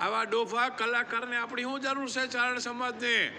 આવા ડોફા કલાકારને આપણી શું જરૂર છે ચારણ સમાજને?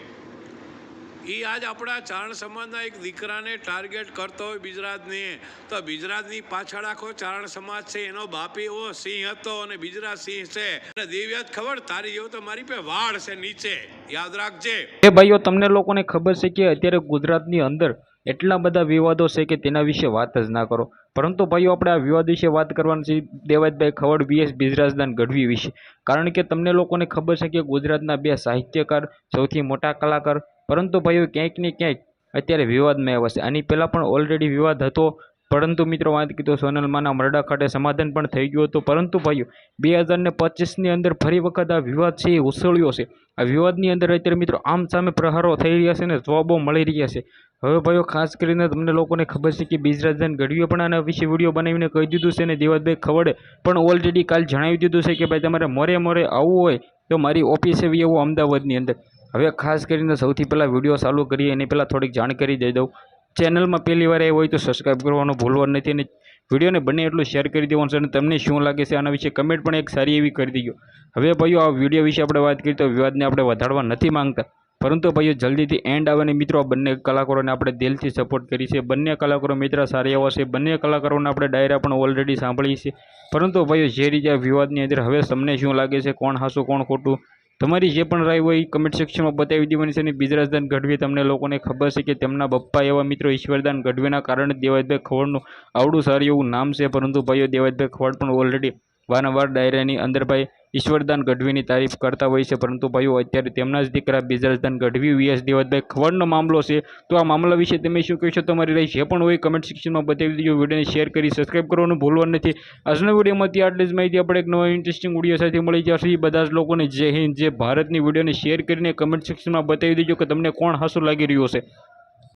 એ આજ આપણા ચારણ સમાજના એક દીકરાને ટાર્ગેટ કરતો હોય બિજરાજને. તો બિજરાજની પાછળ આખો ચારણ સમાજ છે, એનો બાપ એવો સિંહ હતો અને બિજરા સિંહ છે. અને દેવ્યાત ખબર? તારી જેવો તો મારી પે વાળ છે નીચે. યાદ રાખજે. એ ભાઈઓ, તમને લોકોને ખબર છે કે અત્યારે ગુજરાતની અંદર એટલા બધા વિવાદો છે કે તેના વિશે વાત જ ના કરો. પરંતુ ભાઈઓ, આપણે આ વિવાદ વિશે વાત કરવાની છે, દેવાજભાઈ ખવડ વીએસ બિજરાજદાન ગઢવી વિશે. કારણ કે તમને લોકોને ખબર છે કે ગુજરાતના બે સાહિત્યકાર, સૌથી મોટા કલાકાર, પરંતુ ભાઈઓ ક્યાંક ને ક્યાંક અત્યારે વિવાદમાં આવ્યા છે. આની પહેલાં પણ ઓલરેડી વિવાદ હતો. પરંતુ મિત્રો વાત કીધું સોનલમાના મરડા ખાતે સમાધાન પણ થઈ ગયું હતું. પરંતુ ભાઈઓ, બે હજારને પચીસની અંદર ફરી વખત આ વિવાદ છે એ ઉછળ્યો છે. આ વિવાદની અંદર અત્યારે મિત્રો આમ સામે પ્રહારો થઈ રહ્યા છે ને જવાબો મળી રહ્યા છે. હવે ભાઈઓ, ખાસ કરીને તમને લોકોને ખબર છે કે બીજરાજન ગઢવીએ પણ આના વિશે વીડિયો બનાવીને કહી દીધું છે અને દેવાદભાઈ ખવડે પણ ઓલરેડી કાલ જણાવી દીધું છે કે ભાઈ તમારે મોરે મોરે આવવું હોય તો મારી ઓફિસે એવી એવું અમદાવાદની અંદર. હવે ખાસ કરીને સૌથી પહેલાં વીડિયો ચાલુ કરીએ એની પહેલાં થોડીક જાણકારી દઈ દઉં. ચેનલમાં પહેલી વાર એ હોય તો સબસ્ક્રાઈબ કરવાનું ભૂલવાનું નથી અને વિડીયોને બને એટલું શેર કરી દેવાનું છે અને તમને શું લાગે છે આના વિશે કમેન્ટ પણ એક સારી એવી કરી દીજો. હવે ભાઈઓ, આ વીડિયો વિશે આપણે વાત કરીએ તો વિવાદને આપણે વધારવા નથી માંગતા. પરંતુ ભાઈઓ, જલ્દીથી એન્ડ આવે ને મિત્રો બંને કલાકારોને આપણે દિલથી સપોર્ટ કરી છે. બંને કલાકારો મિત્ર સારા એવા છે. બંને કલાકારોને આપણે ડાયરા પણ ઓલરેડી સાંભળી છે. પરંતુ ભાઈઓ, જે રીતે વિવાદની અંદર હવે તમને શું લાગે છે, કોણ હાસું, કોણ ખોટું તમારી જે પણ રાય હોય એ કમેન્ટ સેક્શનમાં બતાવી દેવાની છે અને બિજરાજદાન ગઢવી તમને લોકોને ખબર છે કે તેમના પપ્પા એવા મિત્રો ઈશ્વરદાન ગઢવીના કારણે દેવાજભાઈ ખવડનું આવડું સારું એવું નામ છે, પરંતુ ભાઈઓ દેવાજભાઈ ખવડ પણ ઓલરેડી વારંવાર ડાયરાની અંદર ભાઈ ઈશ્વરદાન ગઢવીની તારીફ કરતા હોય છે. પરંતુ ભાઈઓ અત્યારે તેમના જ દીકરા બિજરાજદાન ગઢવી વીએસ દેવતભાઈ ખવડનો મામલો છે. તો આ મામલા વિશે તમે શું કહેશો? તમારી રાય જે પણ હોય કમેન્ટ સેક્શનમાં બતાવી દીજો. વિડીયોને શેર કરી સબસ્ક્રાઈબ કરવાનું ભૂલવાનું નથી. આજના વિડીયોમાંથી આટલી જ માહિતી. આપણે એક નવા ઇન્ટરેસ્ટિંગ વીડિયો સાથે મળી જશે. બધા જ લોકોને જય હિન્દ જે ભારતની વિડીયોને શેર કરીને કમેન્ટ સેક્શનમાં બતાવી દેજો કે તમને કોણ હસું લાગી રહ્યું છે